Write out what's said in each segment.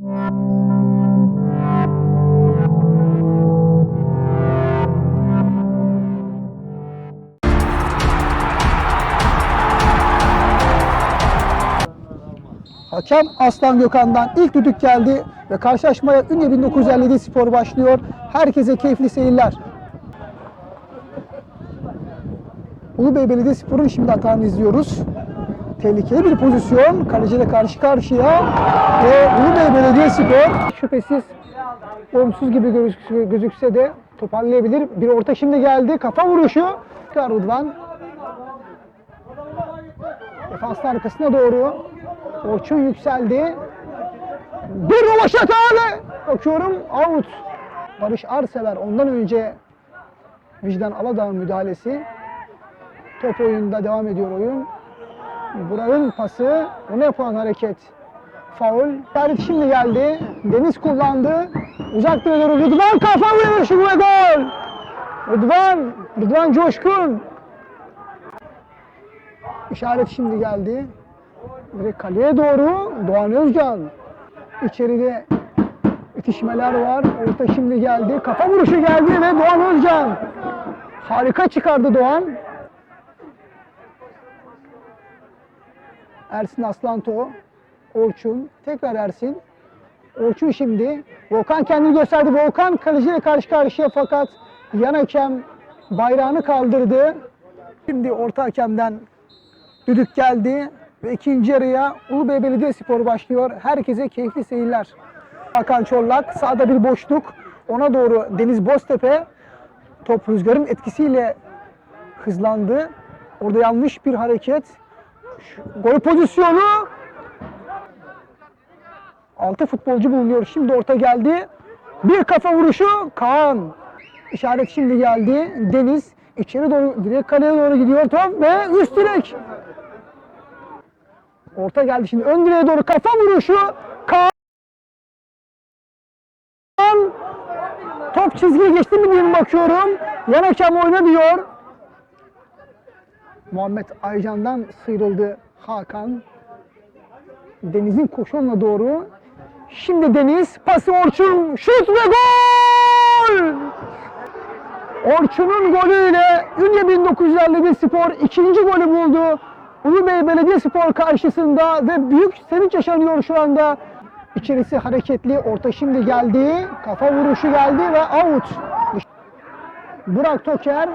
Hakem Aslan Gökhan'dan ilk düdük geldi ve karşılaşmaya Ünye 1957 Spor başlıyor. Herkese keyifli seyirler. Ulubey Belediyespor'un şimdi hatanı izliyoruz. Tehlikeli bir pozisyon. Kaleciyle karşı karşıya ve Ulubey Belediyespor şüphesiz olumsuz gibi gözükse, de toparlayabilir. Bir orta şimdi geldi. Kafa vuruşu. Rıdvan Defansın arkasına doğru. Orçun yükseldi. Bir rovaşata ve bakıyorum out. Barış Arsever ondan önce Vicdan Aladağ'ın müdahalesi. Top oyunda devam ediyor oyun. Burak'ın pası. Ona yapılan hareket. Faul. Tarih şimdi geldi. Deniz kullandı. Uzak doğru. Rıdvan kafa vuruyor şu ve gol. Rıdvan. Rıdvan Coşkun. İşaret şimdi geldi. Direkt kaleye doğru Doğan Özcan. İçeride itişmeler var. Orta şimdi geldi. Kafa vuruşu geldi ve Doğan Özcan. Harika çıkardı Doğan. Ersin Aslanto. Orçun. Tekrar Ersin. Orçun şimdi. Volkan kendini gösterdi. Volkan kaleciyle karşı karşıya fakat yan hakem bayrağını kaldırdı. Şimdi orta hakemden düdük geldi ve ikinci yarıya Ulubey Belediyespor başlıyor. Herkese keyifli seyirler. Hakan Çorlak sağda bir boşluk. Ona doğru Deniz Boztepe top rüzgarın etkisiyle hızlandı. Orada yanlış bir hareket. Gol pozisyonu. Altı futbolcu bulunuyor. Şimdi orta geldi. Bir kafa vuruşu Kaan. İşaret şimdi geldi. Deniz içeri doğru direkt kaleye doğru gidiyor top ve üst direk. Orta geldi şimdi ön direğe doğru kafa vuruşu. Kaan. Top çizgiyi geçti mi diye bakıyorum. Yan hakem oyna diyor. Muhammed Aycan'dan sıyrıldı Hakan. Deniz'in koşonla doğru. Şimdi Deniz pası Orçun şut ve gol! Orçun'un golüyle Ünye 1951 Spor ikinci golü buldu. Ulubey Belediyespor karşısında ve büyük sevinç yaşanıyor şu anda. İçerisi hareketli. Orta şimdi geldi. Kafa vuruşu geldi ve out. Burak Toker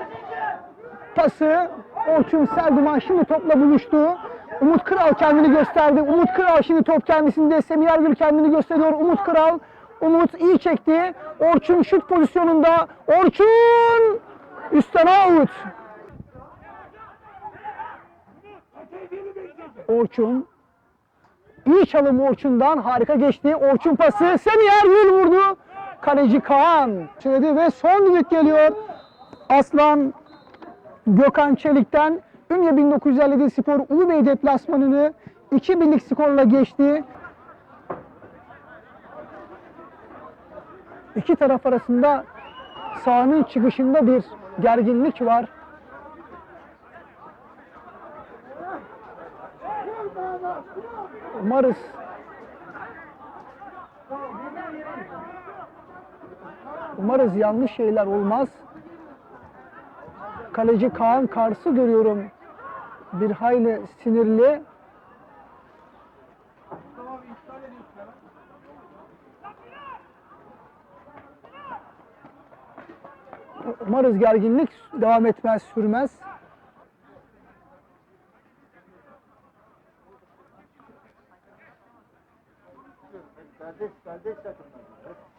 pası Orçun Selduman şimdi topla buluştu. Umut Kral kendini gösterdi. Umut Kral şimdi top kendisinde. Semih Ergül kendini gösteriyor. Umut Kral. Umut iyi çekti. Orçun şut pozisyonunda. Orçun üstten out. Orçun İyi çalım Orçun'dan harika geçti. Orçun pası Semih Ergül vurdu. Kaleci Kaan söyledi ve son düdük geliyor. Aslan Gökhan Çelik'ten Ünye 1957 Spor Ulubey deplasmanını 2 birlik skorla geçti. İki taraf arasında sahanın çıkışında bir gerginlik var. Umarız Umarız yanlış şeyler olmaz. Kaleci Kaan Kars'ı görüyorum. Bir hayli sinirli. Umarız gerginlik devam etmez, sürmez. Kardeş kardeş takımlar.